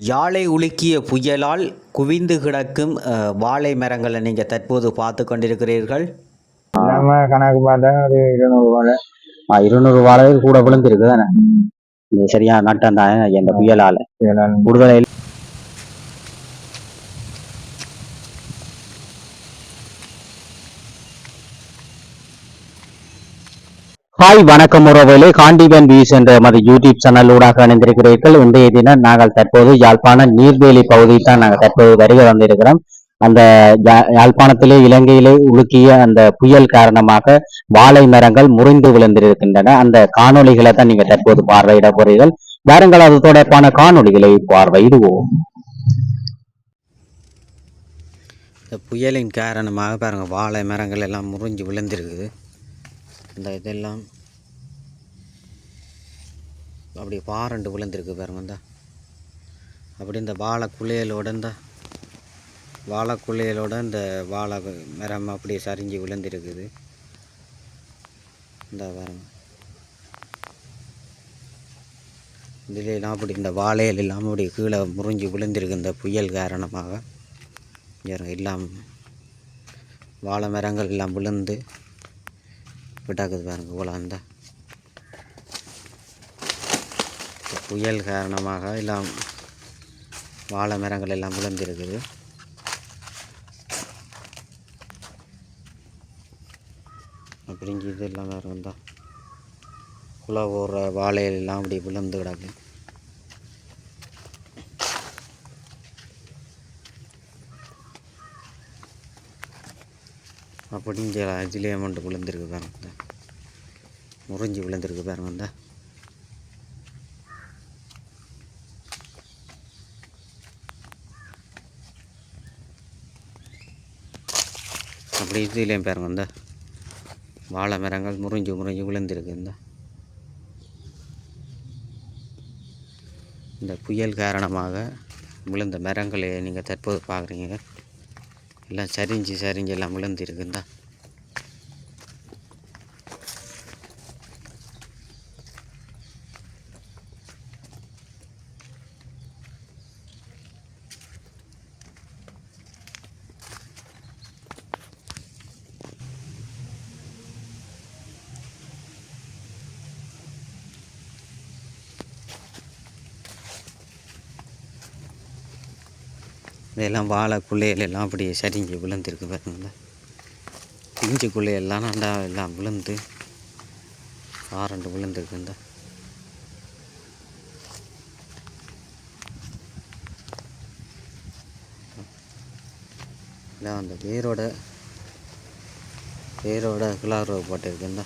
யாழை உலுக்கிய புயலால் குவிந்து கிடக்கும் வாழை மரங்களை நீங்கள் தற்போது பார்த்து கொண்டிருக்கிறீர்கள்? நம்ம கணக்கு பார்த்தா ஒரு இருநூறு வாழை. ஆ, இருநூறு வாழை கூட விழுந்திருக்கு தானே? இது சரியா நட்டம் தான் இந்த புயலால. விடுதலை ஹாய் வணக்கம் உறவுகளே. காண்டிவன் வியூஸ் என்ற மது யூடியூப் சேனல் ஊடாக இணைந்திருக்கிறீர்கள். இன்றைய தினம் நாங்கள் தற்போது யாழ்ப்பாணம் நீர்வேலி பகுதியில் தான் நாங்கள் தற்போது வருக வந்திருக்கிறோம் அந்த யாழ்ப்பாணத்திலே இலங்கையிலே உலுக்கிய அந்த புயல் காரணமாக வாழை மரங்கள் முறிந்து விழுந்திருக்கின்றன. அந்த காணொளிகளை தான் நீங்க தற்போது பார்வையிட போறீர்கள். வாருங்கள் அது தொடர்பான காணொளிகளை பார்வையிடுவோம். இந்த புயலின் காரணமாக பாருங்கள் வாழை மரங்கள் எல்லாம் முறிஞ்சு விழுந்திருக்குது. இந்த இதெல்லாம் அப்படி பாரண்டு விழுந்திருக்கு பாருங்க இந்த அப்படி இந்த வாழை குளியலோட இந்த வாழை குளியலோட இந்த வாழை மரம் அப்படியே சரிஞ்சு விழுந்திருக்குது. இந்த பாருங்க. இதுலாம் அப்படி இந்த வாழையில் இல்லாமல் அப்படி கீழே முறிஞ்சு விழுந்திருக்கு இந்த புயல் காரணமாக. எல்லாம் வாழை மரங்கள் எல்லாம் விழுந்து விட்டாக்குது பாருங்க இவ்வளோ அந்த புயல் காரணமாக எல்லாம் வாழை மரங்கள் எல்லாம் விழுந்திருக்குது அப்படிங்க இது எல்லாம் வேறு வந்தால் குலை ஓடுற வாழைகள் எல்லாம் அப்படி விழுந்து கிடக்கு. அப்படிங்கிற இதுலேயே மட்டும் விழுந்திருக்கு பாருங்க. முறிஞ்சி முறிஞ்சு விழுந்திருக்கு பாருங்க இந்த அப்படி இதுலேயும் பாருங்க இந்த. வாழை மரங்கள் முறிஞ்சு முறிஞ்சு விழுந்திருக்கு இந்த. இந்த புயல் காரணமாக விழுந்த மரங்களை நீங்கள் தற்போது பார்க்குறீங்க. எல்லாம் சரிஞ்சு சரிஞ்சு எல்லாம் விழுந்திருக்குந்தான் இதெல்லாம் வாழை குள்ளையிலெல்லாம் எல்லாம் அப்படியே சரிஞ்சு விழுந்துருக்கு பாருங்க. இஞ்சி குள்ளையெல்லாம் நல்லா எல்லாம் விழுந்து ஆரண்டு விழுந்துருக்குந்தா இதான் அந்த வேரோட வேரோட கிளார் போட்டிருக்கு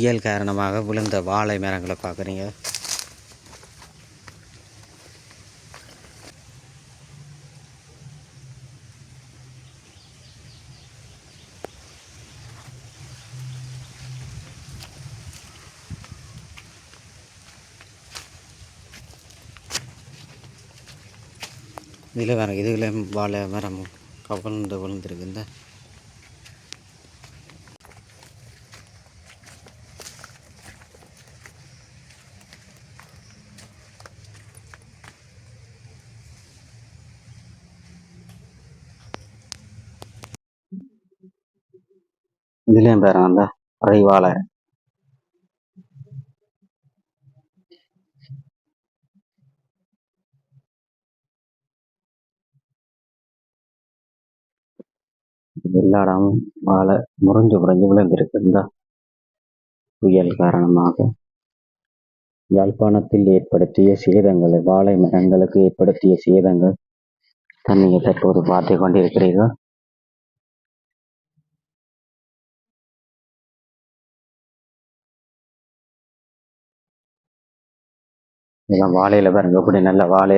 புயல் காரணமாக விழுந்த வாழை மரங்களை பார்க்குறீங்க. இதில் வேறு இதுல வாழை மரம் கவர்ந்து விழுந்திருக்கு இதுலயும் பாருங்க அந்த பழைய வாழை எல்லா இடமும் வாழை முறிஞ்சு முறிஞ்சு விழுந்திருக்கு இந்த புயல் காரணமாக யாழ்ப்பாணத்தில் ஏற்படுத்திய சேதங்கள் வாழை மரங்களுக்கு ஏற்படுத்திய சேதங்கள் தண்ணீர் தற்போது பார்த்து கொண்டிருக்கிறீர்கள். எல்லாம் வாழையில பாருங்க எப்படி நல்ல வாழை.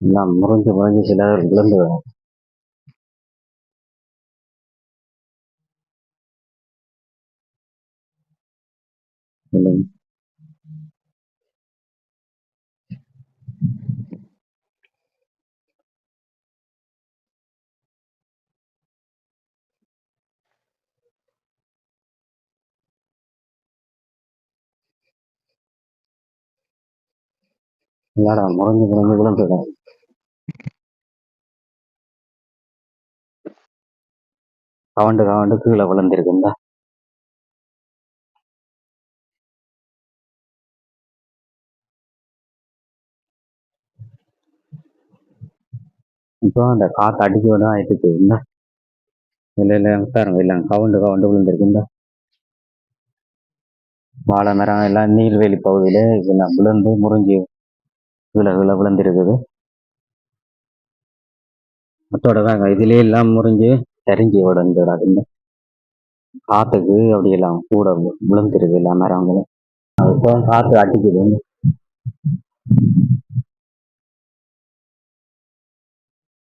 எல்லாம் முறிஞ்சு முறிஞ்சு சில விழுந்து என்னடா முறைஞ்சு முறைஞ்சு விழுந்துடும் கவண்டு கவண்டு கீழே விழுந்திருக்குந்தா இப்போ அந்த காற்று அடிக்க விட ஆயிட்டு இந்த இல்லை இல்லை சார் இல்லை கவுண்டு கவுண்டு விழுந்திருக்குந்தா வாழை மரம் எல்லாம் நீர்வேலி பகுதியில் இதெல்லாம் விழுந்து முறிஞ்சு கீழே விழுந்திருக்குது. அத்தோட தாங்க இதுலேயே எல்லாம் முறிஞ்சு தெரிஞ்சு விழுந்துடாதுங்க. காற்றுக்கு அப்படியெல்லாம் கூட விழுந்துருது எல்லா மரங்களும். இப்போ காற்று அடிக்குது.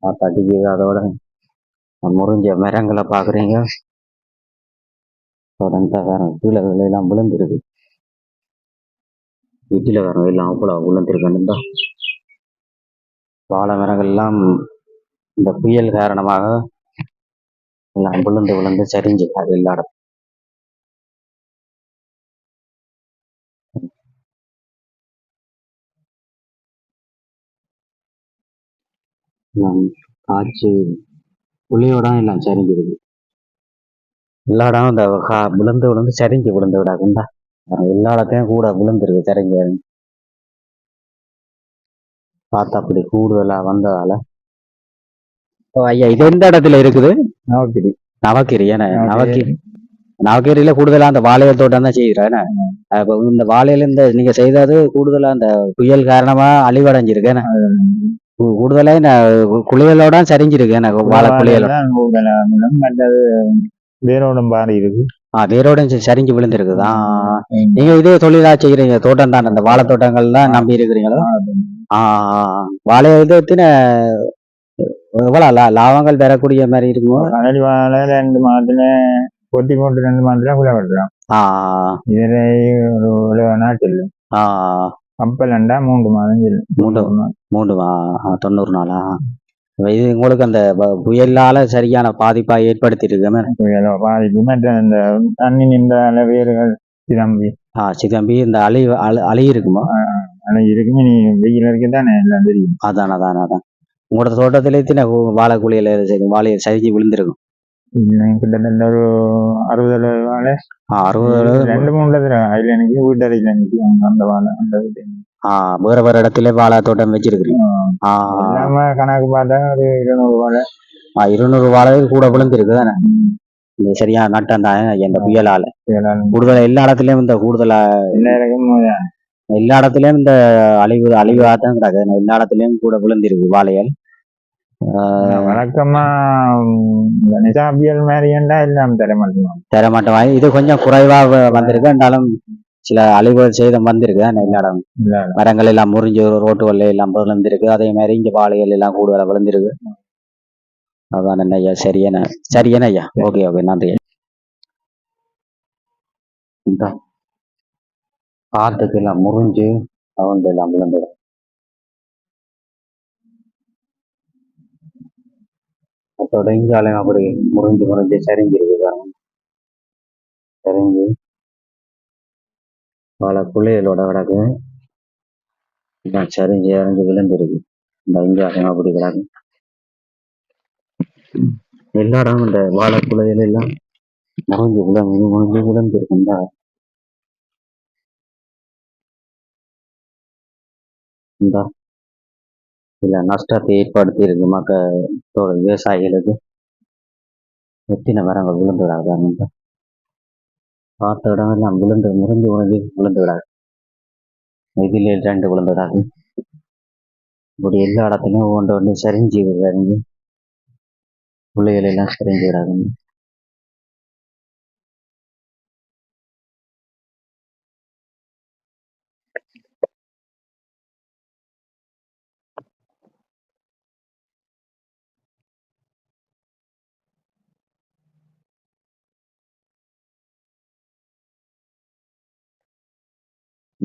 காற்று அடிக்குது அதோட முறிஞ்ச மரங்களை பார்க்குறீங்க. தொடர்ந்து வேற கீழே கீழே எல்லாம் விழுந்துருது. வீட்டில் வேற எல்லாம் அவ்வளோ விழுந்திருக்கணும் வாழை மரங்கள் எல்லாம் இந்த புயல் காரணமாக எல்லாம் விழுந்து விழுந்து சரிஞ்சு அது எல்லா இடம் காய்ச்சி புளியோட எல்லாம் சரிஞ்சிருக்கு எல்லா இடம் இந்த கா- விழுந்து விழுந்து சரிஞ்சு விழுந்து விடாதுண்டா எல்லா இடத்தையும் கூட விழுந்துருக்கு சரிஞ்சு பார்த்தா அப்படி கூடுதலா வந்ததால. ஓ ஐயா இது எந்த இடத்துல இருக்குது? நோக்கிரி நவக்கிரி ஏன்னா நவக்கிரி. நவக்கிரியில கூடுதலா அந்த வாழையல் தோட்டம் தான் செய்யறேன் அப்ப இந்த வாழையில இந்த நீங்க செய்தது கூடுதலா அந்த புயல் காரணமா அழிவடைஞ்சிருக்கு ஏன்னா கூ- கூடுதலா குளியலோட சரிஞ்சிருக்கு எனக்கு வாழை குளியலோட வேரோடும் பாரி இருக்கு ஆ வேரோட சரி- சரிஞ்சு விழுந்திருக்குது. நீங்க இதே தொழிலா செய்யறீங்க தோட்டம் தான் அந்த வாழை தோட்டங்கள் தான் நம்பி இருக்கிறீங்களோ? ஆ, ஆ, ஆ. வாழை இது எத்தனை எவ்வளவு லாபங்கள் பெறக்கூடிய மாதிரி இருக்குமோ? கடல் வாழை ரெண்டு மாதத்துல கொட்டி போட்டு ரெண்டு மாதத்துல குள்ள வெட்டுறோம் ஆ, இதுல ஒரு நாட்டில் ஆ, கப்பலண்டா மூன்று மாதம் மூன்று மூன்று தொண்ணூறு நாளா? இது உங்களுக்கு அந்த புயலால சரியான பாதிப்பா ஏற்படுத்தி புயலோ பாதிப்பு இந்த தண்ணி நின்ற வேர்கள் திரும்பி ஆ சிதம்பி இந்த அழி- அழி இருக்குமா? ஆனா இருக்குமே. நீ வெயில் வரைக்கும் தானே எல்லாம் தெரியும். அதான் அதான் அதான். உங்களோட தோட்டத்திலே தின வாழை குழியில வாழையை சரிஞ்சு விழுந்திருக்கும்? கிட்டத்தட்ட ஒரு அறுபது அளவு வாழை. அறுபது அளவு ரெண்டு மூணு தடவை. அதுல எனக்கு வீட்டறையில நிற்கும் அந்த வாழை அந்த வீட்டு வேற வேற இடத்துல வாழை தோட்டம் வச்சிருக்கிறீங்க. கணக்கு பார்த்தா ஒரு இருநூறு வாழை. இருநூறு வாழை கூட விழுந்திருக்கு தானே? சரியா நட்டம் தான் இந்த புயலால. கூடுதலா எல்லா இடத்துலயும் இந்த கூடுதலா எல்லா இடத்துலயும் இந்த அழிவு அழிவாக தான் கிடக்கு எல்லா இடத்துலயும் கூட விழுந்திருக்கு வாழையல். வழக்கமா இந்த நிசாபியல் மாதிரியண்டா எல்லாம் தர மாட்டோம் தர மாட்டோம் இது கொஞ்சம் குறைவா வந்திருக்கு. என்றாலும் சில அழிவுகள் சேதம் வந்திருக்கு தானே எல்லா இடம். இல்ல மரங்கள் எல்லாம் முறிஞ்சு ரோட்டுகள் எல்லாம் விழுந்திருக்கு. அதே மாதிரி இங்க வாழைகள் எல்லாம் கூடுதலா விழுந்திருக்கு. அதான் ஐயா சரியன சரியன ஐயா. ஓகே ஓகே நன்றி. இந்த. காட்டுக்கு எல்லாம் முறிஞ்சு அவங்க எல்லாம் விழுந்துடும் அதோட இங்காலையும் அப்படி முறிஞ்சு முறிஞ்சு சரிஞ்சிருக்கு சரிஞ்சு. பல புள்ளைகளோட கிடக்கு நான் சரிஞ்சு இறஞ்சி விழுந்திருக்கு. இந்த இங்காலையும் அப்படி கிடக்கு எல்லா இடமும் இந்த வாழை குலைகள் எல்லாம் மறைஞ்சு விழுந்து மறைஞ்சு விழுந்திருக்கு இந்தா இந்த. இல்ல நஷ்டத்தை ஏற்படுத்தி இருக்கு மக்களோட விவசாயிகளுக்கு. எத்தனை மரங்கள் விழுந்து பார்த்த இடம் எல்லாம் விழுந்து முறிந்து உணர்ந்து விழுந்து விடாது. இரண்டு ரெண்டு விழுந்து விடாது. இப்படி எல்லா இடத்துலையும் ஒன்று ஒன்று சரிஞ்சு விடாதுங்க புள்ளைகள் எல்லாம் சரிஞ்சு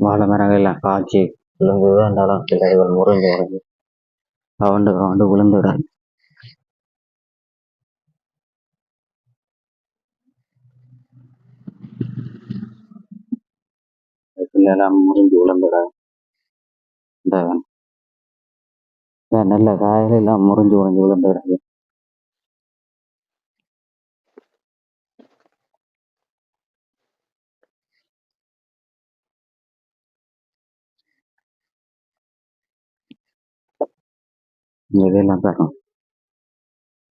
விடாதுங்க வாழை மரங்கள் எல்லாம் காய்ச்சி விழுந்து இருந்தாலும் கிளைகள் முறிஞ்சு முறிஞ்சு கவண்டு கவண்டு விழுந்து விடாது. எல்லாம் முறிஞ்சு விழுந்து விடாது. இந்த நல்ல காயில எல்லாம் முறிஞ்சு முறிஞ்சு விழுந்து கிடக்கு இதெல்லாம் தரும்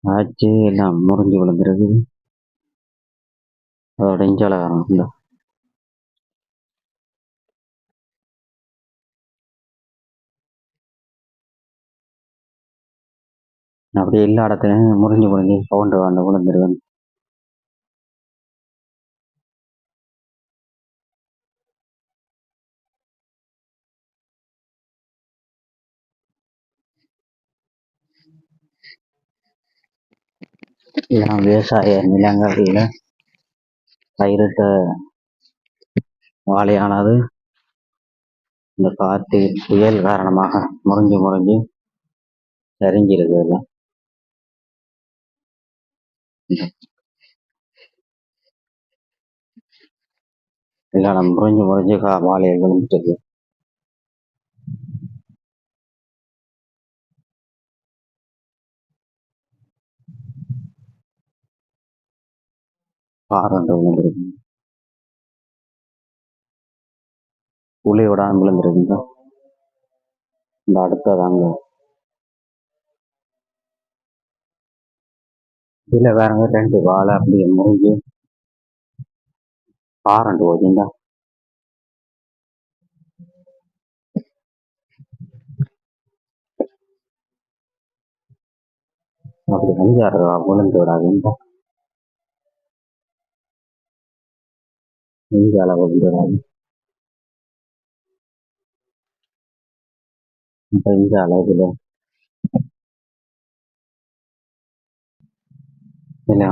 ஆச்சு எல்லாம் முறிஞ்சு விழுந்துருக்கு அதோட இஞ்சால வரும் இந்த. அப்படி எல்லா இடத்துலையும் முறிஞ்சு முறிஞ்சு கவுண்டு வந்து விழுந்துருவேன் எல்லாம் விவசாய நிலங்களில் பயிரிட்ட வாழையானது இந்த காற்று புயல் காரணமாக முறிஞ்சு முறிஞ்சு சரிஞ்சிருக்கு எல்லாம் எல்லாம் முறிஞ்சு முறிஞ்சு கா வாழை விழுந்துட்டு பாறை விழுந்துருக்கு புளி விடாம விழுந்துருக்குங்க இந்த அடுத்ததாங்க இதில் வேறங்க ரெண்டு வாழை அப்படியே முறிஞ்சு பாரண்டு போச்சுங்க அப்படி அஞ்சாறு விழுந்து விடாதுங்க. இஞ்சால விழுந்து விடாது இப்ப இஞ்சால இதுல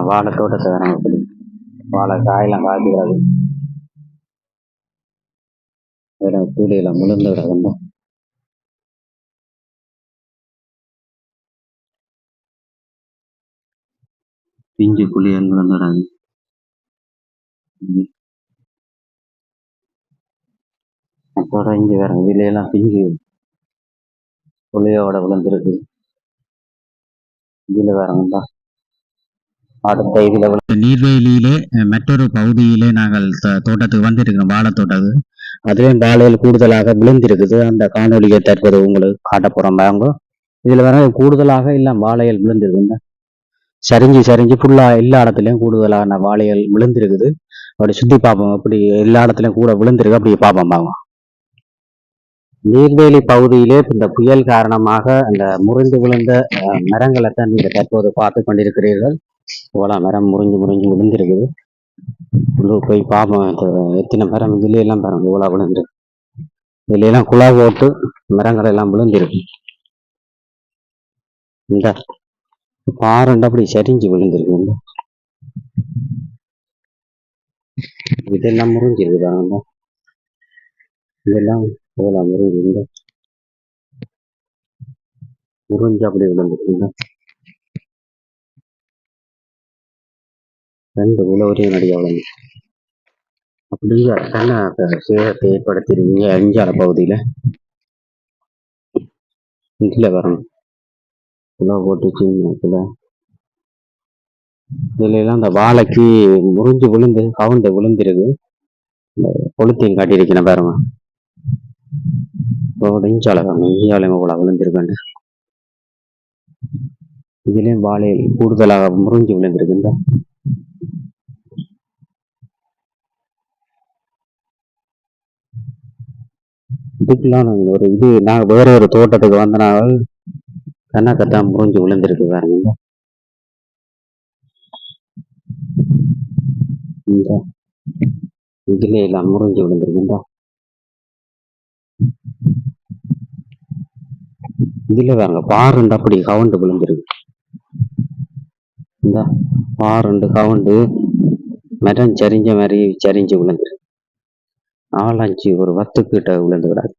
வாழை தோட்டத்தை வேற அப்படி வாழை காயெல்லாம் காய்க்கிறாது வேற கூடையில முழுந்து விடாதுங்க பிஞ்சு புளியல் விழுந்துடாது விடாது அப்புறம் இங்க வேற இதுல எல்லாம் பிஞ்சு புளியோட விழுந்திருக்கு. இதுல வேற வந்தா. அடுத்த இதுல நீர்வேலியிலே மற்றொரு பகுதியிலே நாங்கள் தோட்டத்துக்கு வந்திருக்கிறோம் வாழை தோட்டத்துக்கு அதுலேயும் வாழையில் கூடுதலாக விழுந்திருக்குது. அந்த காணொலியை தற்போது உங்களுக்கு காட்ட போறோம் பாருங்க இதுல வேற கூடுதலாக எல்லாம் வாழையில் விழுந்திருக்குங்க சரிஞ்சு சரிஞ்சு ஃபுல்லா எல்லா இடத்துலயும் கூடுதலான வாழைகள் விழுந்திருக்குது. அப்படி சுத்தி பார்ப்போம் அப்படி எல்லா இடத்துலயும் கூட விழுந்திருக்கு. அப்படி பார்ப்போம் பாருங்க நீர்வேலி பகுதியிலே இந்த புயல் காரணமாக அந்த முறிந்து விழுந்த மரங்களைத்தான் மரங்களை நீங்க தற்போது பார்த்து கொண்டிருக்கிறீர்கள். இவ்வளோ மரம் முறிஞ்சு முறிஞ்சு விழுந்திருக்குது. உள்ளூர் போய் பார்ப்போம் எத்தனை மரம் இதுல எல்லாம் பாருங்க இவ்வளோ விழுந்துருக்கு இதுல எல்லாம் குழா போட்டு மரங்கள் எல்லாம் விழுந்திருக்கு. இந்த பாருண்டு அப்படி சரிஞ்சு விழுந்திருக்கு இந்த. இதெல்லாம் முறிஞ்சிருக்கு பாருங்க இதெல்லாம் இவ்வளோ முறிஞ்சு இந்த முறிஞ்சு அப்படி விழுந்திருக்கு ரெண்டு உழவரையும் ஒரே நடிகை அப்படிங்க அப்படியே சேதத்தை ஏற்படுத்திருக்கீங்க அஞ்சால பகுதியில். இதில் வரணும். உழவு போட்டு சின்ன இதுல எல்லாம் வாழைக்கு முறிஞ்சு விழுந்து கவுந்து விழுந்திருக்கு. இந்த கொளுத்தையும் காட்டியிருக்கேன் பாருங்க. இப்போ இஞ்சால இஞ்சால போல விழுந்திருக்கேன் இதுலயும் வாழை கூடுதலாக முறிஞ்சு விழுந்திருக்கின்ற இதுக்கெல்லாம் ஒரு இது நான் வேற ஒரு தோட்டத்துக்கு வந்தனால் கண்ணாக்கத்தான் முறிஞ்சு விழுந்திருக்கு பாருங்க இந்த. இதுல எல்லாம் முறிஞ்சு விழுந்திருக்கு இதுல வாங்க பாருண்டு அப்படி கவுண்டு விழுந்திருக்கு. இந்த பாருண்டு கவுண்டு மரம் சரிஞ்ச மாதிரி சரிஞ்சு விழுந்துருக்கு. நாலஞ்சு ஒரு பத்து கிட்ட விழுந்து விடாது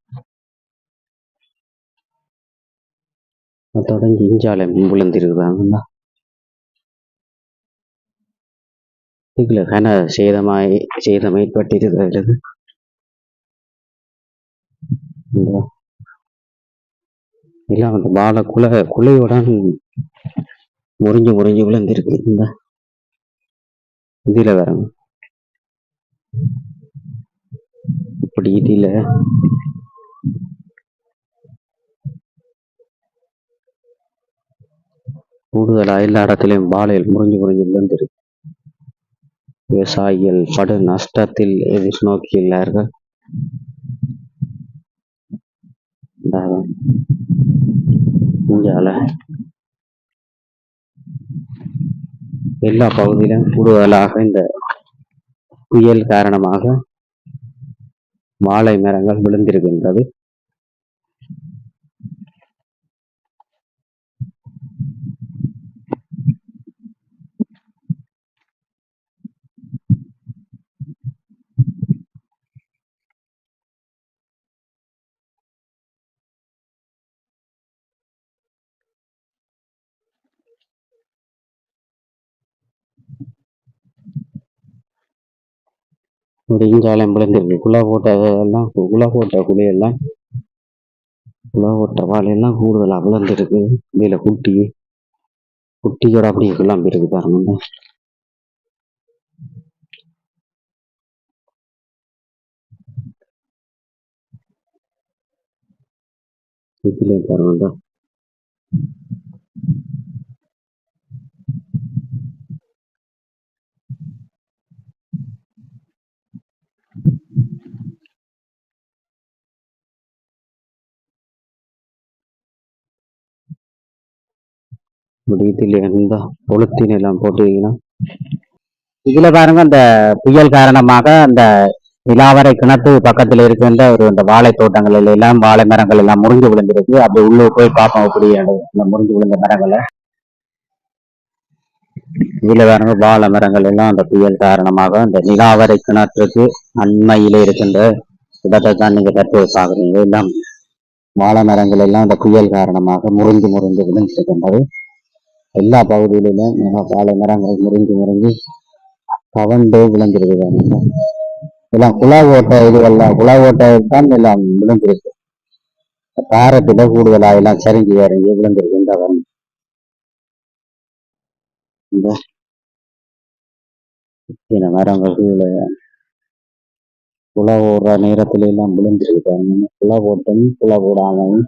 தொடங்கி இஞ்சால விழுந்திருக்குதாங்க இதுல கன சேதமாய் சேதம் ஏற்பட்டிருக்கிறது. இந்த. எல்லாம் அந்த வாழை குலை குலையோட முறிஞ்சு முறிஞ்சு விழுந்திருக்கு. இந்த இதில் வேற. இப்படி இதுல கூடுதலா எல்லா இடத்துலயும் வாழைகள் முறிஞ்சு முறிஞ்சு விழுந்திருக்கு. விவசாயிகள் படு நஷ்டத்தில் எதிர்நோக்கியுள்ளார்கள் இந்தாங்க. எல்லா பகுதியிலும் கூடுதலாக இந்த புயல் காரணமாக வாழை மரங்கள் விழுந்திருக்கின்றது இந்த இஞ்சாலம் விழுந்திருக்கு. குலா போட்ட எல்லாம் குலா போட்ட குழியெல்லாம் குழா போட்ட வாழையெல்லாம் கூடுதலாக விழுந்திருக்கு. இதில் குட்டி குட்டியோட அப்படியே கிளம்பி இருக்கு பாருங்க. இதுல பாருங்க. இப்படி இருந்தால் இருந்தா பொழுத்தின் எல்லாம் போட்டுக்கிங்கன்னா பாருங்க அந்த புயல் காரணமாக அந்த நிலாவரை கிணத்து பக்கத்துல இருக்கின்ற ஒரு இந்த வாழை தோட்டங்கள் எல்லாம் வாழை மரங்கள் எல்லாம் முறிஞ்சு விழுந்திருக்கு. அப்படி உள்ள போய் பார்ப்போம் அப்படி அந்த முறிஞ்சு விழுந்த மரங்களை. இதில் பாருங்க வாழை மரங்கள் எல்லாம் அந்த புயல் காரணமாக அந்த நிலாவரை கிணற்றுக்கு அண்மையில் இருக்கின்ற இடத்தை தான் நீங்க தற்போது பார்க்குறீங்க. எல்லாம் வாழை மரங்கள் எல்லாம் அந்த புயல் காரணமாக முறிஞ்சு முறிஞ்சு விழுந்திருக்கின்றது. எல்லா பகுதிகளிலும் மிக காலை மரங்கள் முறிஞ்சு முறிஞ்சு கவண்டு விழுந்திருக்கு எல்லாம் குழா ஓட்ட இதுவெல்லாம் குழா ஓட்ட தான் எல்லாம் விழுந்திருக்கு. பாரத்தில கூடுதலா எல்லாம் சரிஞ்சு இறங்கி விழுந்திருக்கு இந்த இந்த மரங்கள் கீழே குழா ஓடுற நேரத்துல எல்லாம் விழுந்திருக்கு குழா போட்டும் குழா போடாமையும்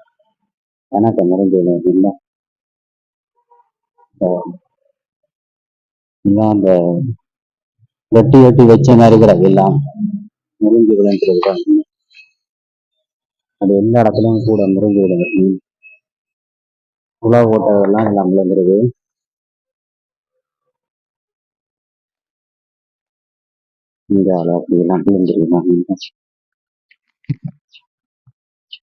எனக்கு முடிஞ்சது இல்லை அந்த வெட்டி வெட்டி வச்ச மாதிரி கிடக்கு எல்லாம். முறிஞ்சு விழுந்துருக்கு அது எல்லா இடத்துலயும் கூட முறிஞ்சு விழுந்துருக்கு உலக ஓட்டெல்லாம் எல்லாம் விழுந்துருக்கு இந்த அப்படி எல்லாம் விழுந்துருக்கு